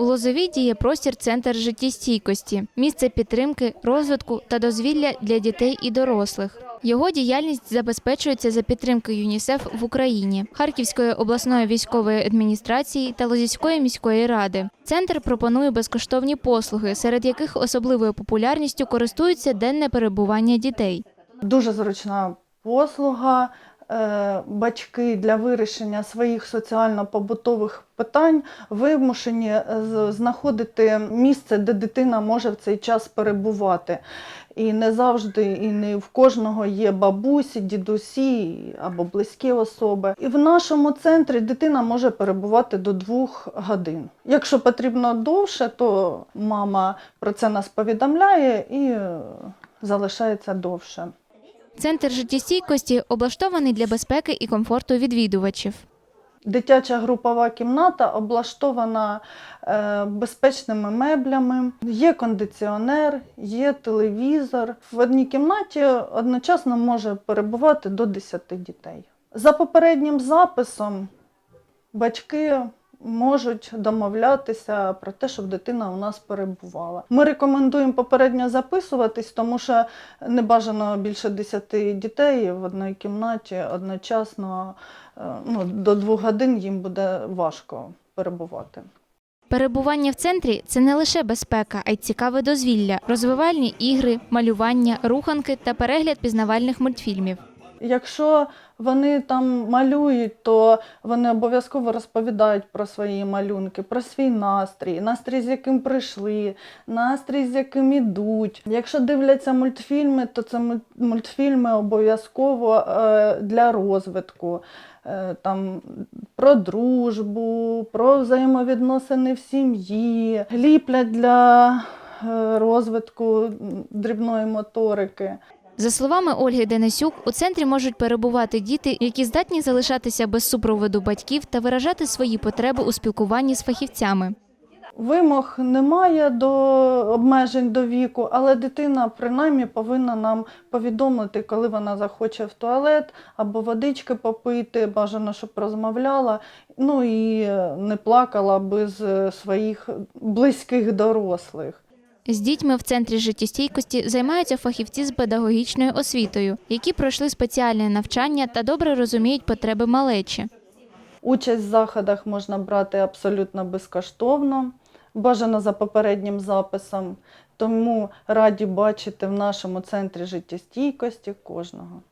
У Лозовій діє простір Центр життєстійкості, місце підтримки, розвитку та дозвілля для дітей і дорослих. Його діяльність забезпечується за підтримки ЮНІСЕФ в Україні, Харківської обласної військової адміністрації та Лозівської міської ради. Центр пропонує безкоштовні послуги, серед яких особливою популярністю користується денне перебування дітей. Дуже зручна послуга. Е, Батьки для вирішення своїх соціально-побутових питань вимушені е, знаходити місце, де дитина може в цей час перебувати. І не завжди, і не в кожного є бабусі, дідусі або близькі особи. І в нашому центрі дитина може перебувати до двох годин. Якщо потрібно довше, то мама про це нас повідомляє і залишається довше. Центр життєстійкості облаштований для безпеки і комфорту відвідувачів. Дитяча групова кімната облаштована е, безпечними меблями. Є кондиціонер, є телевізор. В одній кімнаті одночасно може перебувати до 10 дітей. За попереднім записом батьки можуть домовлятися про те, щоб дитина у нас перебувала. Ми рекомендуємо попередньо записуватись, тому що не бажано більше 10 дітей в одній кімнаті одночасно. Е, Ну, до двох годин їм буде важко перебувати. Перебування в центрі це не лише безпека, а й цікаве дозвілля, розвивальні ігри, малювання, руханки та перегляд пізнавальних мультфільмів. Якщо вони там малюють, то вони обов'язково розповідають про свої малюнки, про свій настрій, настрій, з яким прийшли, настрій, з яким ідуть. Якщо дивляться мультфільми, то це мультфільми обов'язково е, для розвитку. Е, Там про дружбу, про взаємовідносини в сім'ї, ліплять для е, розвитку дрібної моторики. За словами Ольги Денисюк, у центрі можуть перебувати діти, які здатні залишатися без супроводу батьків та виражати свої потреби у спілкуванні з фахівцями. Вимог немає до обмежень до віку, але дитина принаймні повинна нам повідомити, коли вона захоче в туалет або водички попити, бажано, щоб розмовляла, ну і не плакала без своїх близьких дорослих. З дітьми в центрі життєстійкості займаються фахівці з педагогічною освітою, які пройшли спеціальне навчання та добре розуміють потреби малечі. Участь в заходах можна брати абсолютно безкоштовно, бажано за попереднім записом. Тому раді бачити в нашому центрі життєстійкості кожного.